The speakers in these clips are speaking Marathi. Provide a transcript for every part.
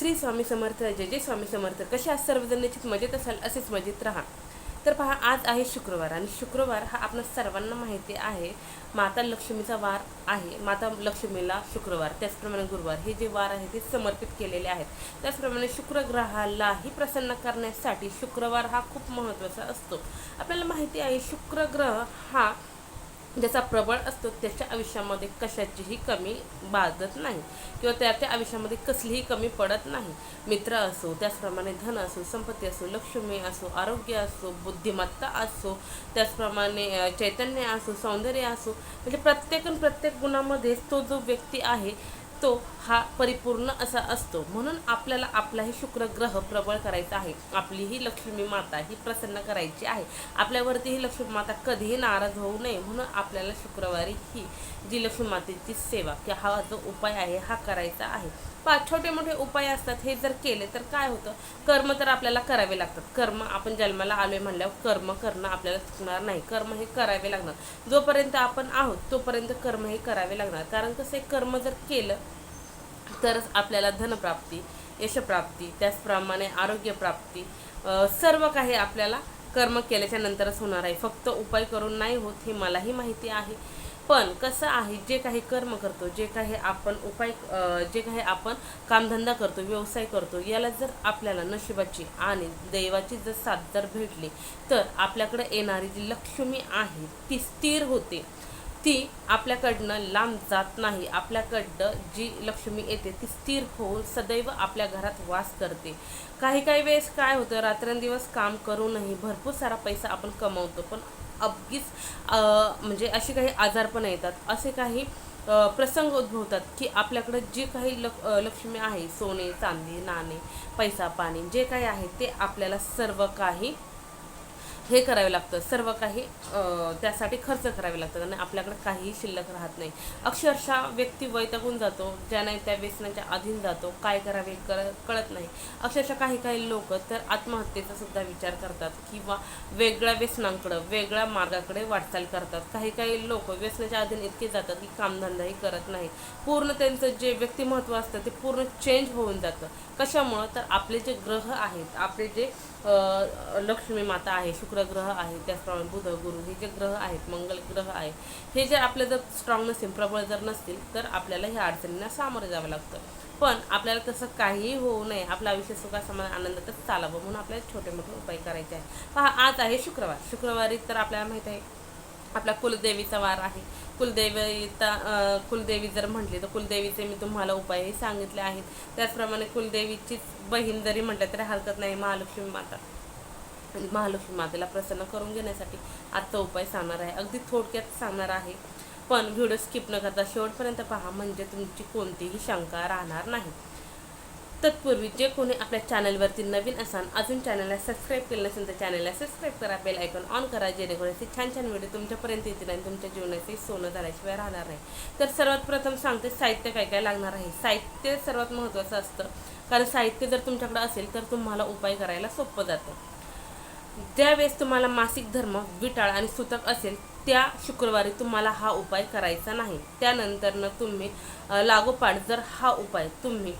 श्री स्वामी समर्थ जय जय स्वामी समर्थ. कशा आज सर्वजण निश्चित मजेत असाल असेच मजेत राहा. तर पहा आज आहे शुक्रवार आणि शुक्रवार हा आपल्या सर्वांना माहिती आहे माता लक्ष्मीचा वार आहे. माता लक्ष्मीला शुक्रवार त्याचप्रमाणे गुरुवार हे जे वार आहे ते समर्पित केलेले आहेत. त्याचप्रमाणे शुक्रग्रहालाही प्रसन्न करण्यासाठी शुक्रवार हा खूप महत्त्वाचा असतो. आपल्याला माहिती आहे शुक्रग्रह हा ज्याचा प्रबळ असतो त्याच्या आयुष्यामध्ये कशाचीही कमी बाजत नाही. किंवा त्याच्या आयुष्यामध्ये कसलीही कमी पडत नाही. मित्र असो त्याचप्रमाणे धन असो संपत्ती असो लक्ष्मी असो आरोग्य असो बुद्धिमत्ता असो त्याचप्रमाणे चैतन्य असो सौंदर्य असो म्हणजे प्रत्येक प्रत्येक गुणामध्ये तो जो व्यक्ती आहे तो हा परिपूर्ण असा असतो. म्हणून आपल्याला आपलाही शुक्रग्रह प्रबळ करायचा आहे. आपली ही लक्ष्मी माता ही प्रसन्न करायची आहे. आपल्यावरती ही लक्ष्मी माता कधीही नाराज होऊ नये. म्हणून आपल्याला शुक्रवारी ही जी लक्ष्मी मातेची सेवा की हा जो उपाय आहे हा करायचा आहे. पाच छोटे मोठे उपाय असतात हे जर केले तर काय होतं? कर्म तर आपल्याला करावे लागतात. कर्म आपण जन्माला आलोय म्हणल्यावर कर्म करणं आपल्याला चुकणार नाही. कर्म हे करावे लागणार. जोपर्यंत आपण आहोत तोपर्यंत कर्म हे करावे लागणार. कारण कसं आहे कर्म जर केलं तरच आपल्याला धनप्राप्ती यशप्राप्ती त्याचप्रमाणे आरोग्यप्राप्ती सर्व काही आपल्याला कर्म केल्याच्या नंतरच होणार आहे. फक्त उपाय करून नाही होत हे मलाही माहिती आहे. पण कसं आहे जे काही कर्म करतो जे काही आपण उपाय जे काही आपण कामधंदा करतो व्यवसाय करतो याला जर आपल्याला नशिबाची आणि दैवाची जर साथ जर भेटली तर आपल्याकडे येणारी जी लक्ष्मी आहे ती स्थिर होते. ती आपल्याकडनं लांब जात नाही. आपल्याकडं जी लक्ष्मी येते ती स्थिर होऊन सदैव आपल्या घरात वास करते. काही काही वेळेस काय होतं रात्रंदिवस काम करूनही भरपूर सारा पैसा आपण कमवतो पण अगदीच म्हणजे असे काही आजारपण येतात. असे काही प्रसंग उद्भवतात की आपल्याकडं जे काही लक लक्ष्मी आहे सोने चांदी नाणे पैसा पाणी जे काही आहे ते आपल्याला सर्व काही हे करावे लागतं. सर्व काही त्यासाठी खर्च करावे लागतात आणि आपल्याकडे काहीही शिल्लक राहत नाही. अक्षरशः व्यक्ती वैतागून जातो ज्याने त्या व्यसनाच्या अधीन जातो. काय करावे कर कळत नाही. अक्षरशः काही काही लोक तर आत्महत्येचा सुद्धा विचार करतात किंवा वेगळ्या व्यसनांकडं वेगळ्या मार्गाकडे वाटचाल करतात. काही काही लोक व्यसनाच्या अधीन इतके जातात की कामधंदाही करत नाही पूर्ण त्यांचं जे व्यक्तिमत्व असतं ते पूर्ण चेंज होऊन जातं. कशामुळं? तर आपले जे ग्रह आहेत आपले जे लक्ष्मी माता आहे शुक्रग्रह आहे त्याचप्रमाणे बुध गुरु हे जे ग्रह आहेत मंगल ग्रह आहे हे जर आपले जर स्ट्रॉंग नसतील प्रबळ जर नसतील तर आपल्याला ह्या अडचणींना सामोरं जावं लागतं. पण आपल्याला तसं काहीही होऊ नये आपलं आयुष्य सुखा समान आनंदातच चालावं म्हणून आपल्याला छोटे मोठे उपाय करायचे आहे पहा आज आहे शुक्रवार. शुक्रवारी तर आपल्याला माहीत आहे आपला कुलदेवीचा वार आहे. कुलदेवीता कुलदेवी जर म्हटली तर कुलदेवीचे मी तुम्हाला उपायही सांगितले आहेत. त्याचप्रमाणे कुलदेवीचीच बहीण जरी म्हटलं तरी हरकत नाही महालक्ष्मी माता. महालक्ष्मी मातेला प्रसन्न करून घेण्यासाठी आजचा उपाय सांगणार आहे. अगदी थोडक्यात सांगणार आहे. पण व्हिडिओ स्किप न करता शेवटपर्यंत पहा म्हणजे तुमची कोणतीही शंका राहणार नाही. तत्पूर्वी जे कोणी आपल्या चॅनलवरती नवीन असाल अजून चॅनलला सबस्क्राईब केलं नसेल तर चॅनलला सबस्क्राईब करा बेल ऐकून ऑन करा जेणेकरून असे छान छान व्हिडिओ तुमच्यापर्यंत येतील आणि तुमच्या जीवनाचे सोनं झाल्याशिवाय राहणार नाही. तर सर्वात प्रथम सांगते साहित्य काय काय लागणार आहे. साहित्य सर्वात महत्त्वाचं असतं. कारण साहित्य जर तुमच्याकडे असेल तर तुम्हाला उपाय करायला सोपं जातं. ज्यावेळेस तुम्हाला मासिक धर्म विटाळ आणि सुतक असेल त्या शुक्रवारी तुम्हाला हा उपाय करायचा नाही. त्यानंतरनं तुम्ही लागोपाठ जर हा उपाय तुम्ही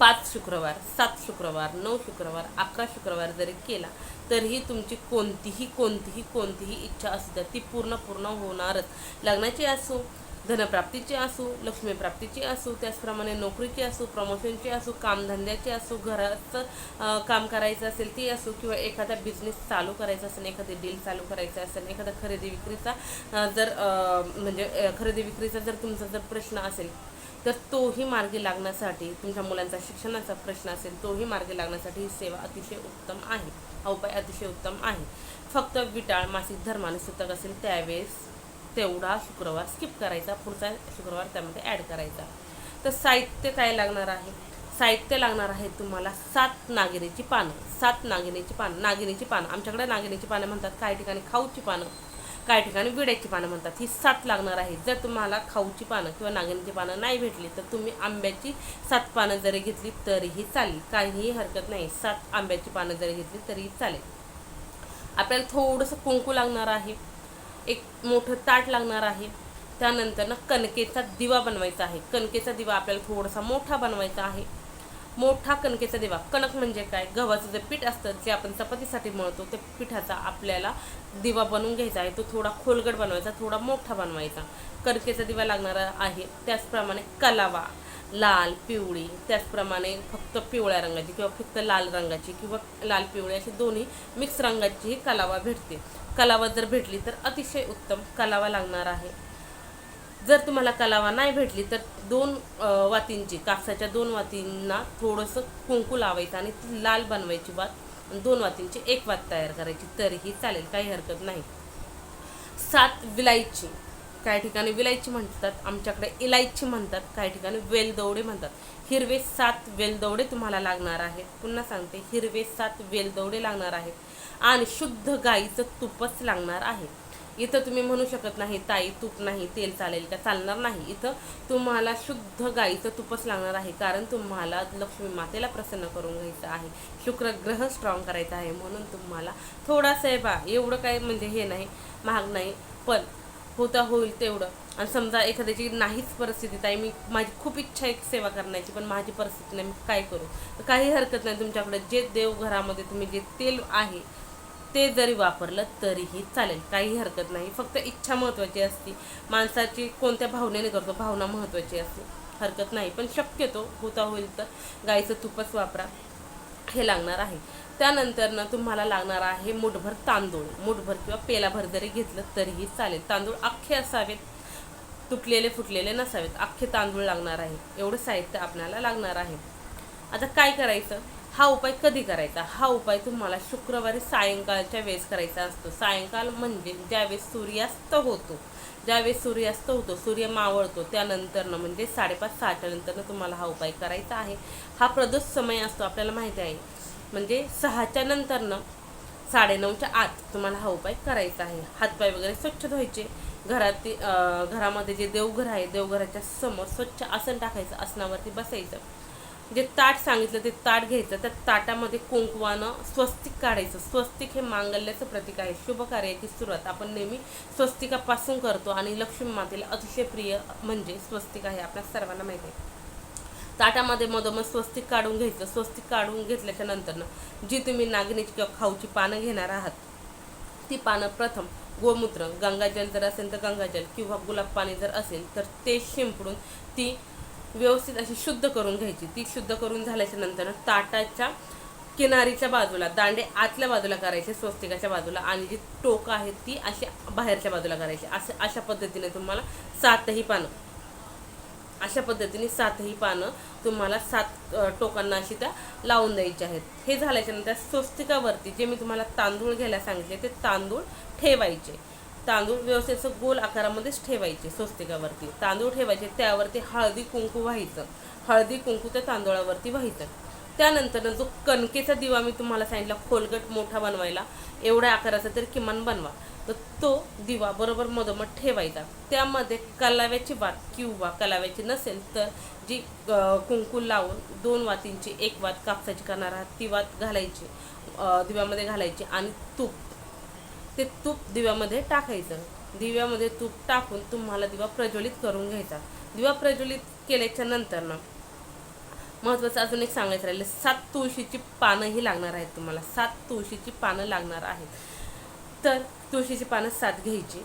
पाच शुक्रवार सात शुक्रवार नऊ शुक्रवार अकरा शुक्रवार जरी केला तरीही तुमची कोणतीही कोणतीही कोणतीही इच्छा असू द्या ती पूर्ण पूर्ण होणारच. लग्नाची असो धनप्राप्तीची असो लक्ष्मीप्राप्तीची असो त्याचप्रमाणे नोकरीची असो प्रमोशनची असो कामधंद्याची असो घराचं काम करायचं असेल ती असो किंवा एखादा बिझनेस चालू करायचा असेल एखादी डील चालू करायचं असेल एखादा खरेदी विक्रीचा जर म्हणजे खरेदी विक्रीचा जर तुमचा जर प्रश्न असेल तर तोही मार्गी लागण्यासाठी तुमच्या मुलांचा शिक्षणाचा प्रश्न असेल तोही मार्गी लागण्यासाठी ही सेवा अतिशय उत्तम आहे. हा उपाय अतिशय उत्तम आहे. फक्त विटाळ मासिक धर्माने सुतक असेल त्यावेळेस तेवढा शुक्रवार स्किप करायचा पुढचा शुक्रवार त्यामध्ये ॲड करायचा. तर साहित्य काय लागणार आहे? साहित्य लागणार आहे तुम्हाला सात नागिनीची पानं. सात नागिनीची पानं. नागिनीची पानं. आमच्याकडे नागिनीची पानं म्हणतात. काही ठिकाणी खाऊची पानं. काही ठिकाणी विड्याची पानं म्हणतात. ही सात लागणार आहे जर तुम्हाला खाऊची पानं किंवा नागिनीची पानं नाही भेटली तर तुम्ही आंब्याची सात पानं जरी घेतली तरीही चालेल. काहीही हरकत नाही. सात आंब्याची पानं जरी घेतली तरीही चालेल. आपल्याला थोडंसं कुंकू लागणार आहे. एक मोठं ताट लागणार आहे. त्यानंतर ना कणकेचा दिवा बनवायचा आहे. कणकेचा दिवा आपल्याला थोडासा मोठा बनवायचा आहे. मोठा कणकेचा दिवा. कणक म्हणजे काय? गव्हाचं जे पीठ असतं जे आपण चपातीसाठी मळतो त्या पिठाचा आपल्याला दिवा बनवून घ्यायचा आहे तो थोडा खोलगट बनवायचा थोडा मोठा बनवायचा. करकेचा दिवा लागणारा आहे त्याचप्रमाणे कलावा लाल पिवळी त्याचप्रमाणे फक्त पिवळ्या रंगाची किंवा फक्त लाल रंगाची किंवा लाल पिवळी अशी दोन्ही मिक्स रंगाचीही कलावा भेटते. कलावा जर भेटली तर अतिशय उत्तम कलावा लागणार आहे. जर तुम्हाला कलावा नाही भेटली तर दोन वातींची कापसाच्या दोन वातींना थोडंसं कुंकू लावायचं आणि ती लाल बनवायची वात दोन वातींची एक वात तयार करायची तरीही चालेल काही हरकत नाही. सात विलायची. काही ठिकाणी विलायची म्हणतात आमच्याकडे इलायची म्हणतात काही ठिकाणी वेलदवडे म्हणतात. हिरवे सात वेलदवडे तुम्हाला लागणार आहेत. पुन्हा सांगते हिरवे सात वेलदवडे लागणार आहेत. आणि शुद्ध गाईचं तुपच लागणार आहे. इथं तुम्ही म्हणू शकत नाही ताई तूप नाही तेल चालेल का? चालणार नाही. इथं तुम्हाला शुद्ध गाईचं तुपच लागणार आहे कारण तुम्हाला लक्ष्मी मातेला प्रसन्न करून घ्यायचं आहे. शुक्र ग्रह स्ट्रॉंग करायचा आहे म्हणून तुम्हाला थोडासा आहे बा एवढं काय म्हणजे हे नाही महाग नाही पण होता होईल तेवढं. आणि समजा एखाद्याची नाहीच परिस्थिती ताई मी माझी खूप इच्छा आहे सेवा करण्याची पण माझी परिस्थिती नाही मी काय करू? तर काही हरकत नाही तुमच्याकडे जे देवघरामध्ये तुम्ही जे तेल आहे ते जरी वापरलं तरीही चालेल काही हरकत नाही. फक्त इच्छा महत्त्वाची असते. माणसाची कोणत्या भावनेने करतो भावना महत्त्वाची असते. हरकत नाही पण शक्यतो होता होईल तर गाईचं तुपच वापरा. हे लागणार आहे. त्यानंतर ना तुम्हाला लागणार आहे मुठभर तांदूळ. मुठभर किंवा पेलाभर जरी घेतलं तरीही चालेल. तांदूळ अख्खे असावेत. तुटलेले फुटलेले नसावेत. अख्खे तांदूळ लागणार आहे. एवढं साहित्य आपल्याला लागणार आहे. आता काय करायचं? हा उपाय कधी करायचा? हा उपाय तुम्हाला शुक्रवारी सायंकाळच्या वेळेस करायचा असतो. सायंकाळ म्हणजे ज्यावेळेस सूर्यास्त होतो. ज्यावेळेस सूर्यास्त होतो सूर्य मावळतो त्यानंतरनं म्हणजे साडेपाच सहाच्या नंतरनं तुम्हाला हा उपाय करायचा आहे. हा प्रदोष समय असतो आपल्याला माहिती आहे. म्हणजे सहाच्या नंतरनं साडेनऊच्या आत तुम्हाला हा उपाय करायचा आहे. हातपाय वगैरे स्वच्छ धुवायचे. घरात घरामध्ये जे देवघर आहे देवघराच्या समोर स्वच्छ आसन टाकायचं आसनावरती बसायचं. जे ताट सांगितलं ते ताट घ्यायचं त्या ताटामध्ये कुंकवानं स्वस्तिक काढायचं. स्वस्तिक हे मांगल्याचं प्रतीक आहे. शुभ कार्याची सुरुवात. आपण नेहमी स्वस्तिकापासून करतो आणि लक्ष्मी मातेला अतिशय प्रिय म्हणजे स्वस्तिक आहे आपल्या सर्वांना माहिती आहे. ताटामध्ये मधोमध स्वस्तिक काढून घ्यायचं. स्वस्तिक काढून घेतल्याच्या नंतरनं जी तुम्ही नागिनीची किंवा खाऊची पानं घेणार आहात ती पानं प्रथम गोमूत्र गंगाजल जर असेल तर गंगाजल किंवा गुलाब पाणी जर असेल तर ते शिंपडून ती व्यवस्थित अशी शुद्ध करून घ्यायची. ती शुद्ध करून झाल्याच्यानंतर ताटाच्या किनारीच्या बाजूला दांडे आतल्या बाजूला करायचे स्वस्तिकाच्या बाजूला. आणि जी टोकं आहेत ती अशी बाहेरच्या बाजूला करायची. असं अशा पद्धतीने तुम्हाला सातही पानं अशा पद्धतीने सातही पानं तुम्हाला सात टोकांना अशी त्या लावून द्यायची आहेत. हे झाल्याच्यानंतर स्वस्तिकावरती जे मी तुम्हाला तांदूळ घ्यायला सांगितले ते तांदूळ ठेवायचे. तांदूळ व्यवस्थित असं गोल आकारामध्येच ठेवायचे स्वस्तिकावरती. तांदूळ ठेवायचे त्यावरती हळदी कुंकू व्हायचं. हळदी कुंकू त्या तांदूळावरती व्हायचं. त्यानंतर जो कणकेचा दिवा मी तुम्हाला सांगितला खोलगट मोठा बनवायला एवढ्या आकाराचा तरी किमान बनवा. तर तो दिवा बरोबर मधोमध ठेवायचा. त्यामध्ये कलाव्याची वात किंवा कलाव्याची नसेल तर जी कुंकू लावून दोन वातींची एक वात कापसाची करणार आहात ती वात घालायची दिव्यामध्ये घालायची आणि तूप. ते तूप दिव्यामध्ये टाकायचं. दिव्यामध्ये तूप टाकून तुम्हाला दिवा प्रज्वलित करून घ्यायचा. दिवा प्रज्वलित केल्याच्यानंतर ना महत्त्वाचं अजून एक सांगायचं राहिलं सात तुळशीची पानंही लागणार आहेत तुम्हाला. सात तुळशीची पानं लागणार आहेत. तर तुळशीची पानं सात घ्यायची.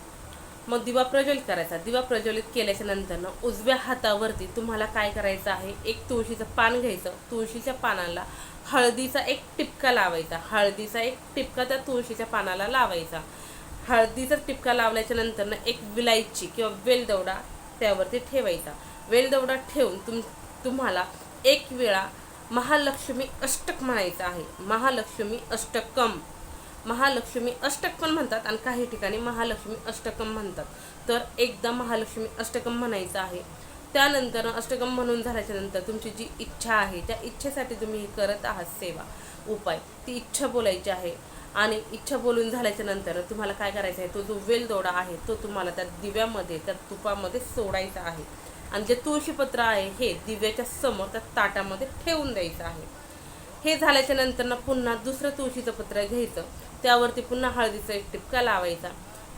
मग दिवा प्रज्वलित करायचा. दिवा प्रज्वलित केल्याच्यानंतर उजव्या हातावरती तुम्हाला काय करायचं आहे? एक तुळशीचं पान घ्यायचं. तुळशीच्या पानाला हळदीचा एक टिपका लावायचा. हळदीचा एक टिपका त्या तुळशीच्या पानाला लावायचा. हळदीचा टिपका लावल्याच्या नंतर एक विलायची किंवा वेलदवडा त्यावरती ठेवायचा. वेलदवडा ठेवून तुम तुम्हाला एक वेळा महालक्ष्मी अष्टक म्हणायचं आहे. महालक्ष्मी अष्टकम. महालक्ष्मी अष्टक पण म्हणतात आणि काही ठिकाणी महालक्ष्मी अष्टकम म्हणतात. तर एकदा महालक्ष्मी अष्टकम म्हणायचं आहे. त्यानंतर अष्टकम म्हणून झाल्याच्यानंतर तुमची जी इच्छा आहे त्या इच्छेसाठी तुम्ही करत आहात सेवा. उपाय. ती इच्छा बोलायची आहे. आणि इच्छा बोलून झाल्याच्यानंतर तुम्हाला काय करायचं आहे? तो जो वेलदोडा आहे तो तुम्हाला त्या दिव्यामध्ये त्या तुपामध्ये सोडायचा आहे. आणि जे तुळशीपत्र आहे हे दिव्याच्या समोर त्या ताटामध्ये ठेवून द्यायचं आहे. हे झाल्याच्यानंतर ना पुन्हा दुसरं तुळशीचं पत्र घ्यायचं. त्यावरती पुन्हा हळदीचा एक टिपका लावायचा.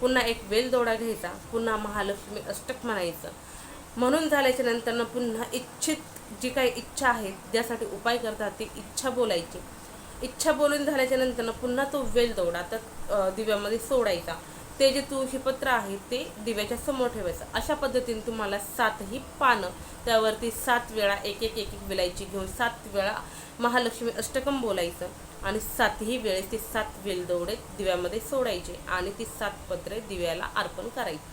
पुन्हा एक वेलदोडा घ्यायचा. पुन्हा महालक्ष्मी अष्टक म्हणायचं. म्हणून झाल्याच्यानंतर ना पुन्हा इच्छित जी काही इच्छा आहे ज्यासाठी उपाय करतात ती इच्छा बोलायची. इच्छा बोलून झाल्याच्यानंतर पुन्हा तो वेल दौडा तर दिव्यामध्ये सोडायचा. ते जे तुळशीपत्र आहे ते दिव्याच्या समोर ठेवायचं. अशा पद्धतीने तुम्हाला सातही पानं त्यावरती सात वेळा एक एक एक एक विलायची घेऊन सात वेळा महालक्ष्मी अष्टकम बोलायचं आणि सातही वेळेस ते सात वेलदौडे दिव्यामध्ये सोडायचे आणि ती सात पत्रे दिव्याला अर्पण करायची.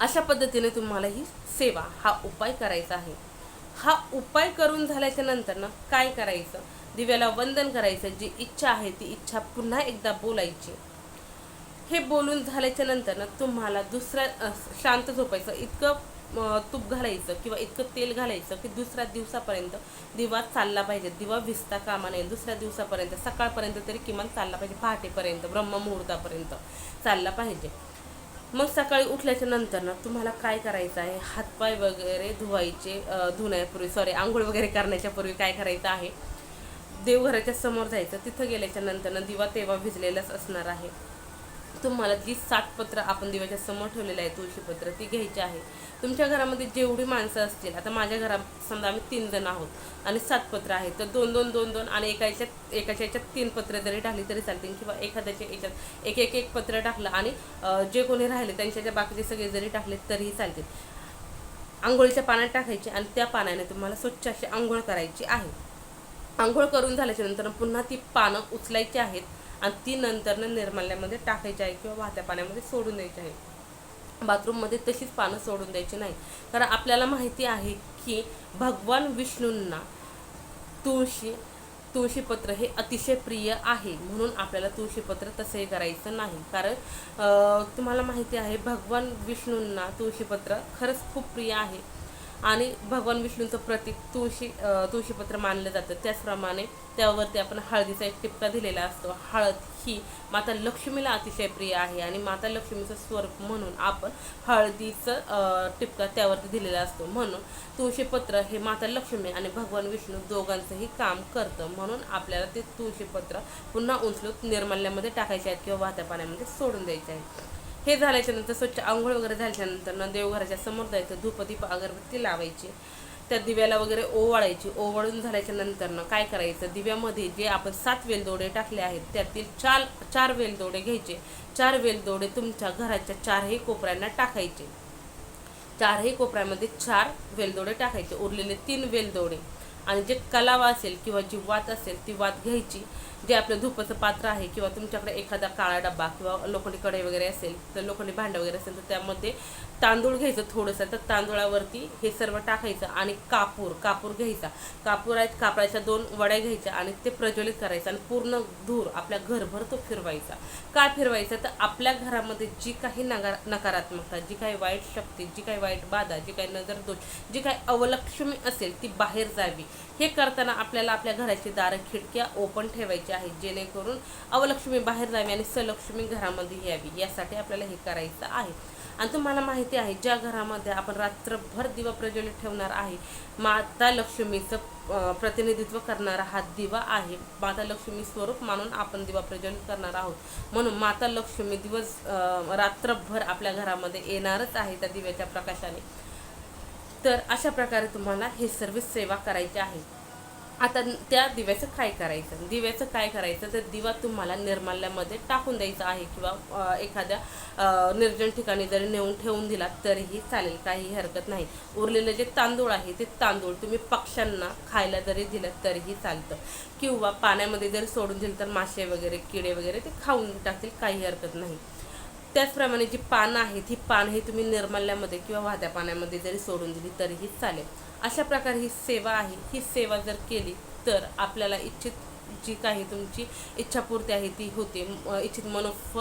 अशा पद्धतीने तुम्हाला ही सेवा हा उपाय करायचा आहे. हा उपाय करून झाल्याच्यानंतर ना काय करायचं? दिव्याला वंदन करायचं. जी इच्छा आहे ती इच्छा पुन्हा एकदा बोलायची. हे बोलून झाल्याच्यानंतर ना तुम्हाला दुसऱ्या शांत झोपायचं इतकं तूप घालायचं किंवा इतकं तेल घालायचं की दुसऱ्या दिवसापर्यंत दिवा चालला पाहिजे. दिवा विसता कामा नये. दुसऱ्या दिवसापर्यंत सकाळपर्यंत तरी किमान चालला पाहिजे. पहाटेपर्यंत ब्रह्ममुहूर्तापर्यंत चालला पाहिजे. मग सकाळी उठल्याच्या नंतर ना तुम्हाला काय करायचं आहे? हातपाय वगैरे धुवायचे धुण्यापूर्वी सॉरी आंघोळ वगैरे करण्याच्या पूर्वी काय करायचं आहे? देवघराच्या समोर जायचं. तिथं गेल्याच्यानंतर ना दिवा तेव्हा भिजलेलाच असणार आहे. तुम्हाला जी सात पत्र आपण दिव्याच्या समोर ठेवलेलं आहे तुळशीपत्र ती घ्यायची आहे. तुमच्या घरामध्ये जेवढी माणसं असतील आता माझ्या घरात समजा आम्ही तीन जण आहोत आणि सात पत्र आहेत तर दोन दोन दोन दोन आणि एका याच्यात एकाच्या याच्यात तीन पत्र जरी टाकली तरी चालतील किंवा एखाद्याच्या याच्यात एक एक एक पत्र टाकलं आणि जे कोणी राहिले त्यांच्या बाकीचे सगळे जरी टाकले तरीही चालतील. आंघोळीच्या पाण्यात टाकायचे आणि त्या पाण्याने तुम्हाला स्वच्छ अशी आंघोळ करायची आहे. आंघोळ करून झाल्याच्यानंतर पुन्हा ती पानं उचलायची आहेत. आणि ती नंतर निर्माल्यामध्ये टाकायची आहे किंवा वाहत्या पाण्यामध्ये सोडून द्यायची आहे. बाथरूममध्ये तशीच पानं सोडून द्यायची नाही. कारण आपल्याला माहिती आहे की भगवान विष्णूंना तुळशी तुळशीपत्र हे अतिशय प्रिय आहे. म्हणून आपल्याला तुळशीपत्र तसंही करायचं नाही. कारण तुम्हाला माहिती आहे भगवान विष्णूंना तुळशीपत्र खरंच खूप प्रिय आहे. आणि भगवान विष्णूंचं प्रतीक तुळशी तुळशीपत्र मानलं जातं. त्याचप्रमाणे त्यावरती आपण हळदीचा एक टिपका दिलेला असतो. हळद ही माता लक्ष्मीला अतिशय प्रिय आहे आणि माता लक्ष्मीचं स्वरूप म्हणून आपण हळदीचं टिपका त्यावरती दिलेला असतो. म्हणून तुळशीपत्र हे माता लक्ष्मी आणि भगवान विष्णू दोघांचंही काम करतं. म्हणून आपल्याला ते तुळशीपत्र पुन्हा उचलून निर्माल्यामध्ये टाकायचे आहेत किंवा वाहत्या पाण्यामध्ये सोडून द्यायचे आहेत. हे झाल्याच्यानंतर स्वच्छ आंघोळ वगैरे झाल्याच्यानंतर ना देवघराच्या समोर जायचं धूपदीप अगरबत्ती लावायची. त्या दिव्याला वगैरे ओवाळायची. ओवाळून झाल्याच्यानंतर ना काय करायचं? दिव्यामध्ये जे आपण सात वेलदोडे टाकले आहेत त्यातील चार चार वेलदोडे घ्यायचे. चार वेलदोडे तुमच्या घराच्या चारही कोपऱ्यांना टाकायचे. चारही कोपऱ्यामध्ये चार वेलदोडे टाकायचे. उरलेले तीन वेलदोडे. आणि जे कलावा असेल किंवा जी वात असेल ती वात घ्यायची. जे आपलं धुपाचं पात्र आहे किंवा तुमच्याकडे एखादा काळा डब्बा किंवा लोखंडी कढई वगैरे असेल तर लोखंडी भांडं वगैरे असेल तर त्यामध्ये तांदूळ घ्यायचं थोडंसं. तर तांदूळावरती हे सर्व टाकायचं आणि कापूर कापूर घ्यायचा. कापूर आहेत कापडाच्या दोन वड्या घ्यायच्या आणि ते प्रज्वलित करायचं आणि पूर्ण धूर आपल्या घरभर तो फिरवायचा. काय फिरवायचा? तर आपल्या घरामध्ये जी काही नकार नकारात्मकता जी काही वाईट शक्ती जी काही वाईट बाधा जी काही नजर दोष जी काही अवलक्ष्मी असेल ती बाहेर जावी. हे करताना आपल्याला आपल्या घराची दारं खिडक्या ओपन ठेवायची आहेत जेणेकरून अवलक्ष्मी बाहेर जावी आणि सलक्ष्मी घरामध्ये यावी यासाठी आपल्याला हे करायचं आहे. आणि तुम्हाला माहिती आहे ज्या घरामध्ये आपण रात्रभर दिवा प्रज्वलित ठेवणार आहे माता लक्ष्मीचं प्रतिनिधित्व करणारा हा दिवा आहे. माता लक्ष्मी स्वरूप मानून आपण दिवा प्रज्वलित करणार आहोत. म्हणून माता लक्ष्मी दिवस रात्रभर आपल्या घरामध्ये येणारच आहे त्या दिव्याच्या प्रकाशाने. तर अशा प्रकारे तुम्हाला हे सर्व सेवा करायची आहे. आता त्या दिव्याचं काय करायचं? दिव्याचं काय करायचं? तर दिवा तुम्हाला निर्माल्यामध्ये टाकून द्यायचा आहे किंवा एखाद्या निर्जन ठिकाणी जरी नेऊन ठेवून दिला तरीही चालेल काही हरकत नाही. उरलेले जे तांदूळ आहे ते तांदूळ तुम्ही पक्ष्यांना खायला जरी दिलं तरीही चालतं. किंवा पाण्यामध्ये जर सोडून दिलं तर मासे वगैरे किडे वगैरे ते खाऊन टाकतील काही हरकत नाही. त्याचप्रमाणे जी पानं आहेत ही पानं हे तुम्ही निर्मल्यामध्ये किंवा वाहत्या पाण्यामध्ये जरी सोडून दिली तरीही चालेल. अशा प्रकारे ही सेवा आहे. ही सेवा जर केली तर आपल्याला इच्छित जी काही तुमची इच्छापूर्ती आहे ती होते. इच्छित मनोफ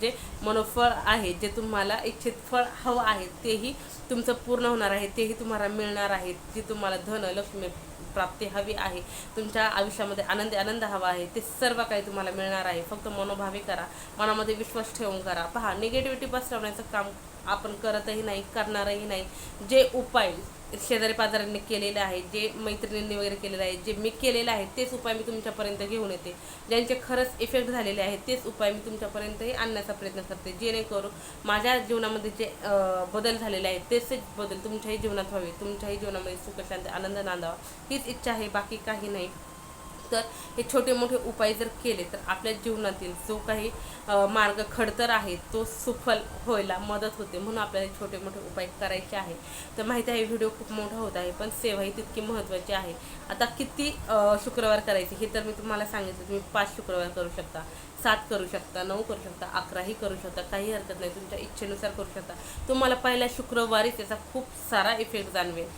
जे मनोफळ आहे जे तुम्हाला इच्छित फळ हवं आहे तेही तुमचं पूर्ण होणार आहे तेही तुम्हाला मिळणार आहे जी तुम्हाला धन लक्ष्मी प्राप्ती हवी आहे. तुमच्या आयुष्यामध्ये आनंदी आनंद हवा आहे. ते सर्व काही तुम्हाला मिळणार आहे. फक्त मनोभावी करा. मनामध्ये विश्वास ठेवून करा. पहा निगेटिव्हिटी पसरवण्याचं काम आपण करतही नाही करणारही नाही. जे उपाय शेजारी पाजारांनी केलेले आहे जे मैत्रिणींनी वगैरे केलेलं आहे जे मी केलेलं आहे तेच उपाय मी तुमच्यापर्यंत घेऊन येते. ज्यांचे खरंच इफेक्ट झालेले आहेत तेच उपाय मी तुमच्यापर्यंतही आणण्याचा प्रयत्न करते. जेणेकरून माझ्या जीवनामध्ये जे बदल झालेले आहेत तेच बदल तुमच्याही जीवनात व्हावे तुमच्याही जीवनामध्ये सुखशांत आनंद नांदावा. हीच इच्छा आहे बाकी काही नाही. तर हे छोटे मोठे उपाय जर केले तर आपल्या जीवनातील जो काही मार्ग खडतर आहे तो सुफल व्हायला मदत होते म्हणून आपल्याला छोटे मोठे उपाय करायचे आहे. तर माहिती आहे व्हिडिओ खूप मोठा होत आहे पण सेवा ही तितकी महत्त्वाची आहे. आता किती शुक्रवार करायचे हे तर मी तुम्हाला सांगितलं तुम्ही पाच शुक्रवार करू शकता. सात करू शकता नऊ करू शकता अकराही करू शकता काही हरकत नाही तुमच्या इच्छेनुसार करू शकता. तुम्हाला पहिल्या शुक्रवारी त्याचा खूप सारा इफेक्ट जाणवेल.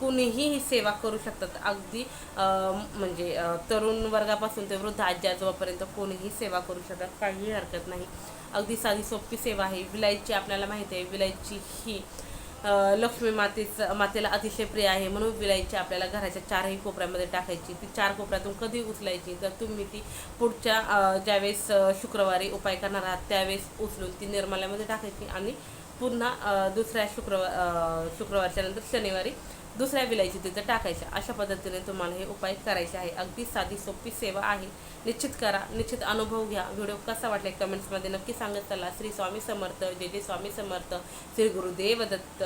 कुणीही ही सेवा करू शकतात. अगदी म्हणजे तरुण वर्गापासून ते वृद्ध आजी आजोबापर्यंत कोणीही सेवा करू शकतात काहीही हरकत नाही. अगदी साधी सोपी सेवा आहे. विलायची आपल्याला माहिती आहे. विलायची ही लक्ष्मी मातेचं मातेला अतिशय प्रिय आहे म्हणून विलायची आपल्याला घराच्या चारही कोपऱ्यामध्ये टाकायची. ती चार कोपऱ्यातून कधी उचलायची? तर तुम्ही ती पुढच्या ज्यावेळेस शुक्रवारी उपाय करणार आहात त्यावेळेस उचलून ती निर्माल्यामध्ये टाकायची आणि पुन्हा दुसऱ्या शुक्रवार शुक्रवारच्या नंतर शनिवारी दुसऱ्या विलायची तिथं टाकायच्या अशा पद्धतीने तुम्हाला हे उपाय करायचे आहे. अगदी साधी सोपी सेवा आहे. निश्चित करा निश्चित अनुभव घ्या. व्हिडिओ कसा वाटला कमेंट्समध्ये नक्की सांगत चला. श्री स्वामी समर्थ जे जे स्वामी समर्थ श्री गुरुदेव दत्त.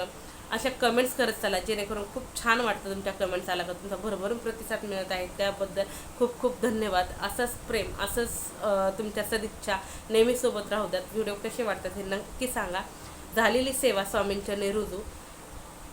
अशा कमेंट्स करत चला. जेणेकरून खूप छान वाटतं तुमच्या कमेंट्स आला का तुमचा भरभरून प्रतिसाद मिळत आहे. त्याबद्दल खूप खूप धन्यवाद. असंच प्रेम असंच तुमच्या सदिच्छा नेहमी सोबत राहू द्यात. व्हिडिओ कसे वाटतात हे नक्की सांगा. झालेली सेवा स्वामींच्या नेरुजू